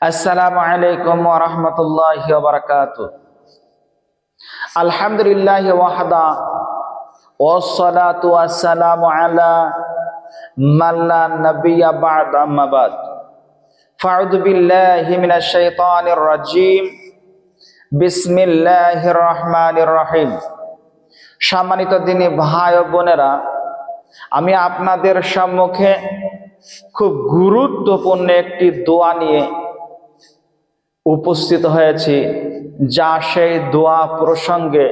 আসসালামু আলাইকুম ওয়া রাহমাতুল্লাহি ওয়া বারাকাতুহু আলহামদুলিল্লাহ ওয়াহদা والصلاة والسلام على من لا نبي بعد أما بعد فأعوذ بالله من الشيطان الرجيم بسم الله الرحمن الرحيم সম্মানিত দিনী ভাই ও বোনেরা আমি আপনাদের সম্মুখে খুব গুরুত্বপূর্ণ একটি দোয়া নিয়ে উপস্থিত হয়েছি, যা সেই দোয়া প্রসঙ্গে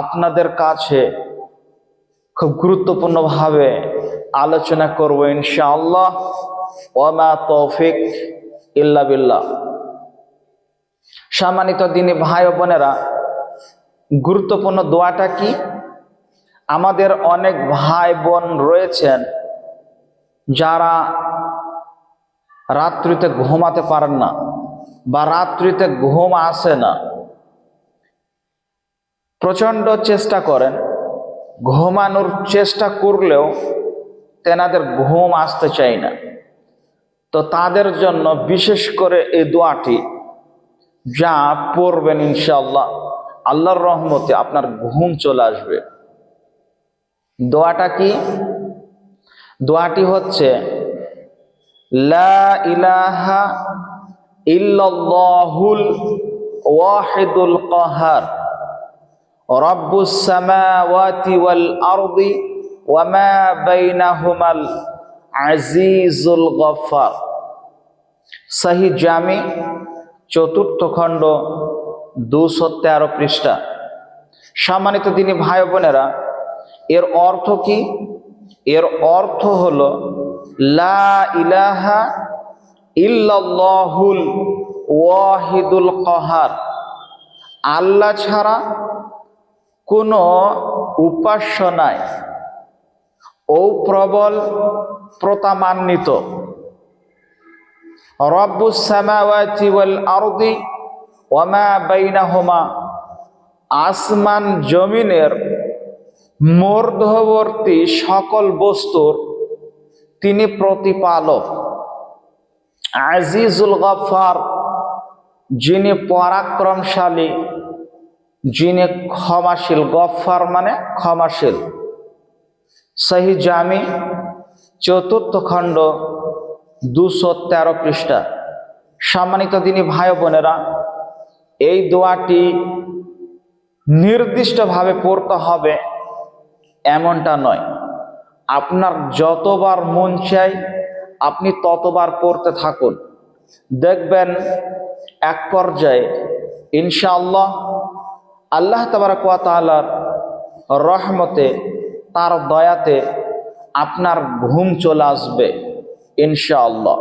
আপনাদের কাছে খুব গুরুত্বপূর্ণভাবে আলোচনা করব ইনশাআল্লাহ। ওমা তৌফিক ইল্লা বিল্লাহ। সম্মানিত দিনী ভাই বোনেরা, গুরুত্বপূর্ণ দোয়াটা কি? আমাদের অনেক ভাই বোন রয়েছেন যারা রাত্রিতে ঘুমাতে পারেন না বা রাত্রিতে ঘুম আসে না, প্রচণ্ড চেষ্টা করেন। ঘুমানোর চেষ্টা করলেও তেনাদের ঘুম আসতে চাই না। তো তাদের জন্য বিশেষ করে এই দোয়াটি যা পড়বেন ইনশাল্লাহ আল্লাহর রহমতে আপনার ঘুম চলে আসবে। দোয়াটা কি? দোয়াটি হচ্ছে, লা ইলাহা ইল্লাল্লাহুল ওয়াহিদুল কাহার, রব্বুস সামাওয়াতি ওয়াল আরদি ওয়া মা বাইনাহুমাল আজিজুল গফফার। সহি জামি, চতুর্থ খণ্ড দুশো তেরো পৃষ্ঠা। সম্মানিত তিনি ভাই বোনেরা, এর অর্থ কি? এর অর্থ হল, লা ইলাহা ইল্লাল্লাহুল ওয়াহিদুল কহার। আল্লাহ ছাড়া কোনো উপাস্য নাই। ও প্রবল প্রতামান্বিত। রব্বুস সামাওয়াতি ওয়াল আরদি ওয়ামা বাইনাহুমা। আসমান জমিনের মর্ধবর্তী সকল বস্তুর তিনি প্রতিপালক। আজিজুল গফার, যিনি পরাক্রমশালী, যিনি ক্ষমাশীল, গফার মানে ক্ষমাশীল। সহি জামি, চতুর্থ খণ্ড, দুশো তেরো পৃষ্ঠা। সম্মানিত দিনী ভাই বোনেরা, এই দোয়াটি নির্দিষ্টভাবে পড়তে হবে। এমনটা নয়। আপনার যতবার মন চাই, আপনি ততবার পড়তে থাকুন। দেখবেন এক পর্যায়ে ইনশাআল্লাহ আল্লাহ তালার রহমতে, তার দয়াতে আপনার ঘুম চলে আসবে ইনশাআল্লাহ।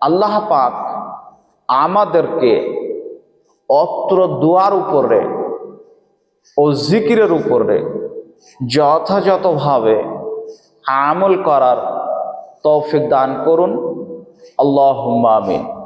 আল্লাহ পাক আমাদেরকে অত্র দোয়ার উপরে ও জিকিরের উপরে যথাযথভাবে আমল করার তৌফিক দান করুন। আল্লাহ আমিন।